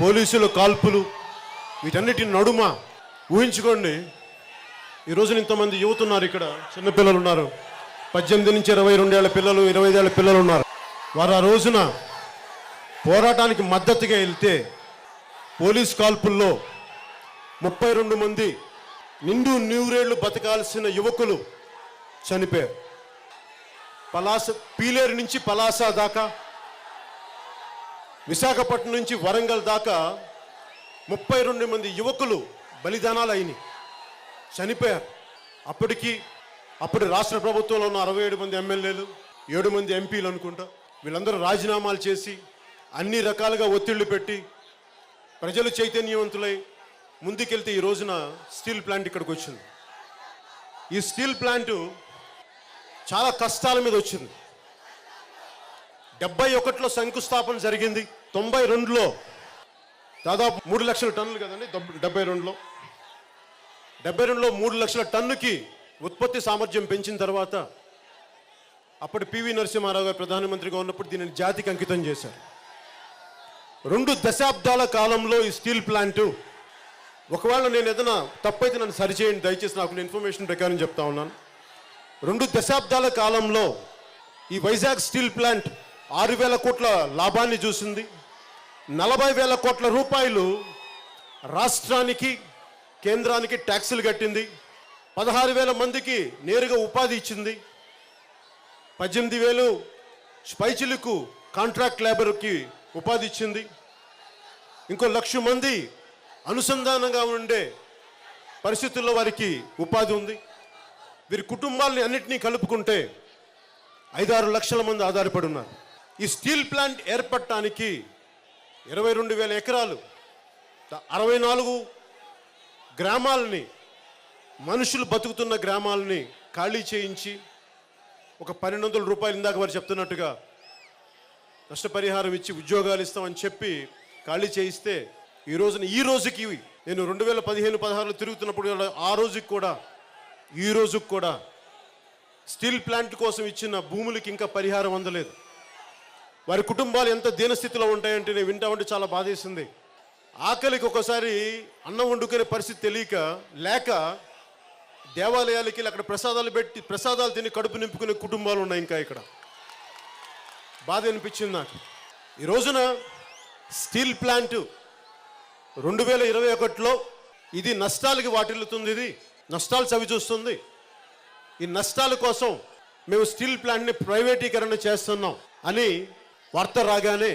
పోలీసుల కాల్పులు వీటన్నిటి నడుమ ఊహించుకోండి. ఈరోజు ఇంతమంది యువత ఉన్నారు ఇక్కడ చిన్నపిల్లలు ఉన్నారు పద్దెనిమిది నుంచి ఇరవై రెండేళ్ళ పిల్లలు ఇరవై ఐదేళ్ళ పిల్లలు ఉన్నారు వారు ఆ రోజున పోరాటానికి మద్దతుగా వెళ్తే పోలీస్ కాల్పుల్లో ముప్పై రెండు మంది నిండు నూరేళ్ళు బతకాల్సిన యువకులు చనిపోయారు. పలాస పీలేరు నుంచి పలాస దాకా విశాఖపట్నం నుంచి వరంగల్ దాకా ముప్పై రెండు మంది యువకులు బలిదానాలు అయినాయి. చనిపోయారు. అప్పటికి అప్పుడు రాష్ట్ర ప్రభుత్వంలో ఉన్న అరవై ఏడు మంది ఎమ్మెల్యేలు ఏడు మంది ఎంపీలు అనుకుంటా వీళ్ళందరూ రాజీనామాలు చేసి అన్ని రకాలుగా ఒత్తిళ్ళు పెట్టి ప్రజలు చైతన్యవంతులై ముందుకెళ్తే ఈ రోజున స్టీల్ ప్లాంట్ ఇక్కడికి వచ్చింది. ఈ స్టీల్ ప్లాంటు చాలా కష్టాల మీద వచ్చింది. డెబ్బై ఒకటిలో శంకుస్థాపన జరిగింది. తొంభై రెండులో దాదాపు మూడు లక్షల టన్నులు కదండి డెబ్బై రెండులో. డెబ్బై రెండులో మూడు లక్షల టన్నుకి ఉత్పత్తి సామర్థ్యం పెంచిన తర్వాత అప్పటి పివి నరసింహారావు గారు ప్రధానమంత్రిగా ఉన్నప్పుడు దీనిని జాతికి అంకితం చేశారు. రెండు దశాబ్దాల కాలంలో ఈ స్టీల్ ప్లాంటు ఒకవేళ నేను ఏదైనా తప్పైతే నన్ను సరిచేయండి దయచేసి నాకు ఇన్ఫర్మేషన్ ప్రకారం చెప్తా ఉన్నాను. రెండు దశాబ్దాల కాలంలో ఈ వైజాగ్ స్టీల్ ప్లాంట్ ఆరు వేల కోట్ల లాభాన్ని చూసింది. నలభై వేల కోట్ల రూపాయలు రాష్ట్రానికి కేంద్రానికి ట్యాక్సులు కట్టింది. పదహారు వేల మందికి నేరుగా ఉపాధి ఇచ్చింది. పద్దెనిమిది వేలు స్పైచిలకు కాంట్రాక్ట్ లేబర్కి ఉపాధి ఇచ్చింది. ఇంకో లక్ష మంది అనుసంధానంగా ఉండే పరిస్థితుల్లో వారికి ఉపాధి ఉంది. వీరి కుటుంబాలని అన్నింటినీ కలుపుకుంటే ఐదారు లక్షల మంది ఆధారపడి ఉన్నారు. ఈ స్టీల్ ప్లాంట్ ఏర్పడటానికి ఇరవై రెండు వేల ఎకరాలు అరవై నాలుగు గ్రామాలని మనుషులు బతుకుతున్న గ్రామాలని ఖాళీ చేయించి ఒక పన్నెండు వందల రూపాయలు ఇందాక వారు చెప్తున్నట్టుగా నష్టపరిహారం ఇచ్చి ఉద్యోగాలు ఇస్తామని చెప్పి ఖాళీ చేయిస్తే ఈ రోజున ఈ రోజుకి నేను రెండు వేల పదిహేను పదహారులో తిరుగుతున్నప్పుడు ఆ రోజుకి కూడా ఈ రోజుకి కూడా స్టీల్ ప్లాంట్ కోసం ఇచ్చిన భూములకి ఇంకా పరిహారం అందలేదు. వారి కుటుంబాలు ఎంత దీనస్థితిలో ఉంటాయంటే నేను వింటా ఉంటే చాలా బాధేసింది. ఆకలికి ఒకసారి అన్నం వండుకునే పరిస్థితి తెలియక లేక దేవాలయాలకి వెళ్ళి అక్కడ ప్రసాదాలు పెట్టి ప్రసాదాలు తిని కడుపు నింపుకునే కుటుంబాలు ఉన్నాయి ఇంకా ఇక్కడ. బాధ అనిపించింది నాకు. ఈ రోజున స్టీల్ ప్లాంట్ రెండు వేల ఇరవై ఒకటిలో ఇది నష్టాలకి వాటిల్లుతుంది ఇది. నష్టాలు చవి చూస్తుంది. ఈ నష్టాల కోసం మేము స్టీల్ ప్లాంట్ని ప్రైవేటీకరణ చేస్తున్నాం అని వార్త రాగానే